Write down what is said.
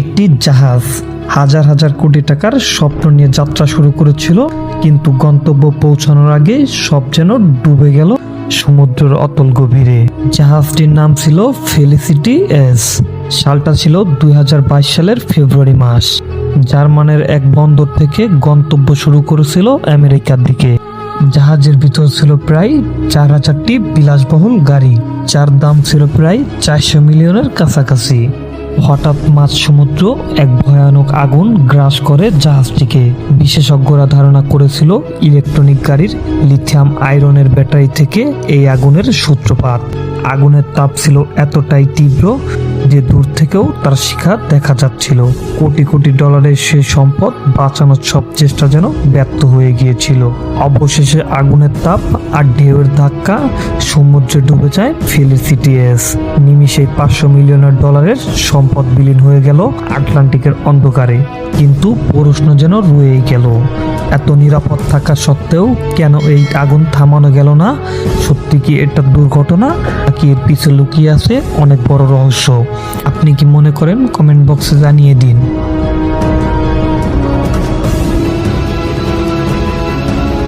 একটি জাহাজ হাজার হাজার কোটি টাকার স্বপ্ন নিয়ে যাত্রা শুরু করেছিল, কিন্তু গন্তব্য পৌঁছানোর আগে সব যেন ডুবে গেল সমুদ্রের অতল গভীরে। জাহাজটির নাম ছিল ফেলিসিটি এস সালটা ছিল দুই হাজার বাইশ সালের ফেব্রুয়ারি মাস। জার্মানের এক বন্দর থেকে গন্তব্য শুরু করেছিল আমেরিকার দিকে। জাহাজের ভিতর ছিল প্রায় চার হাজারটি বিলাসবহুল গাড়ি, যার দাম ছিল প্রায় চারশো মিলিয়নের কাছাকাছি। হঠাৎ মাছ সমুদ্র, এক ভয়ানক আগুন গ্রাস করে জাহাজটিকে। বিশেষজ্ঞরা ধারণা করেছিল ইলেকট্রনিক গাড়ির লিথিয়াম আয়রনের ব্যাটারি থেকে এই আগুনের সূত্রপাত। আগুনের তাপ ছিল এতটাই তীব্র যে দূর থেকেও তার শিখা দেখা যাচ্ছিল। কোটি কোটি ডলারের সে সম্পদ বাঁচানোর সব চেষ্টা যেন ব্যর্থ হয়ে গিয়েছিল। অবশেষে আগুনের তাপ আর ঢেউয়ের ধাক্কা সমুদ্রে ডুবে যায় ফেলিসিটিএস নিমিষে পাঁচশো মিলিয়নের ডলারের সম্পদ বিলীন হয়ে গেল আটলান্টিকের অন্ধকারে। কিন্তু প্রশ্ন যেন রয়েই গেল, এত নিরাপদ থাকা সত্ত্বেও কেন এই আগুন থামানো গেল না? সত্যি কি এটা দুর্ঘটনা নাকি এর পিছে লুকিয়ে আছে? অনেক বড় রহস্য। আপনি কি মনে করেন? কমেন্ট বক্সে জানিয়ে দিন।